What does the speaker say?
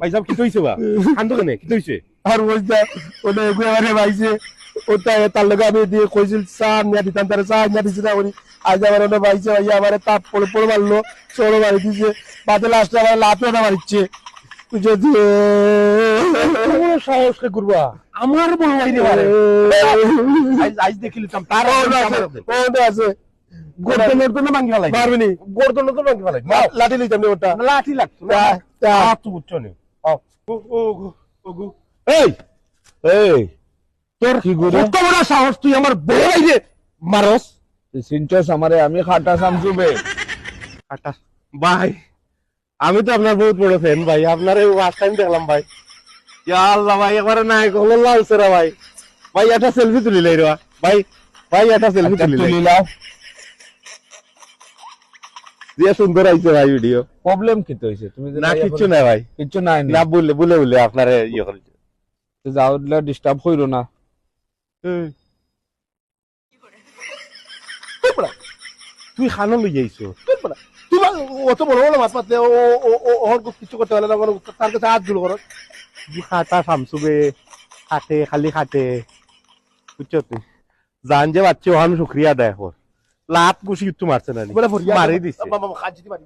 ভাই সাহেব কি হইছে বা? কান্দো কেনে কি হইছে আর ওটা এগুলো পাইছে ওটা তার লগে আমি দিয়ে কইছিল চা নিয়ে দিতাম তার চা নিয়ে দিছি না উনি। আজ আমার ওটা ভাইয়া আমার তাপ পড়ে পড়ে মারলো চড়ো মারি দিছে বাদে লাস্টে আমার লাফে মারিচ্ছে। যদি সাহস কে করবা? আমার রে আজ দেখিলাম তার আছে। গর্দন গর্দন ভাঙি ফেলাই পারবি নি। গর্দন গর্দন ভাঙি ফেলাই লাঠি লইতাম ওটা। লাঠি লাগতো না। তা- তা- হাত উঠছো নি। ও ও ও গো এই এই তোর কি করে? কত বড় সাহস তুই আমার বড় রে মারস। সিনচস আমারে আমি খাটা ভাই আমি তো আপনার বহুত বড় ফ্যান ভাই। আপনার এই টাইম দেখলাম ভাই। ইয়া আল্লাহ ভাই একবারে নাই গলো লালছে রে ভাই। ভাই একটা সেলফি তুলি লাই ভাই। ভাই একটা সেলফি আচ্ছা, তুলি লাই। যে সুন্দর আইছে ভাই ভিডিও প্রবলেম কি তো হইছে? তুমি যে না করো- নাই ভাই। কিচ্ছু নাই না? বললে বলে বলে আপনার ইয়ে করে যাও দিলে ডিস্টার্ব হইরো না। তুই খানো লই যাইছো তুই অত বড় বড় মাছ পাতলে ও ওর কিছু করতে পারলে না তার কাছে হাতগুলো করো। খাটা সামসুবে খাটে খালি খাটে। বুঝছ তুই? জান যে বাচ্চা ওহান শুক্রিয়া দেয় ওর লাভ গুছি মারছে না মারি দিছে। বাবা খাচ্ছি মারি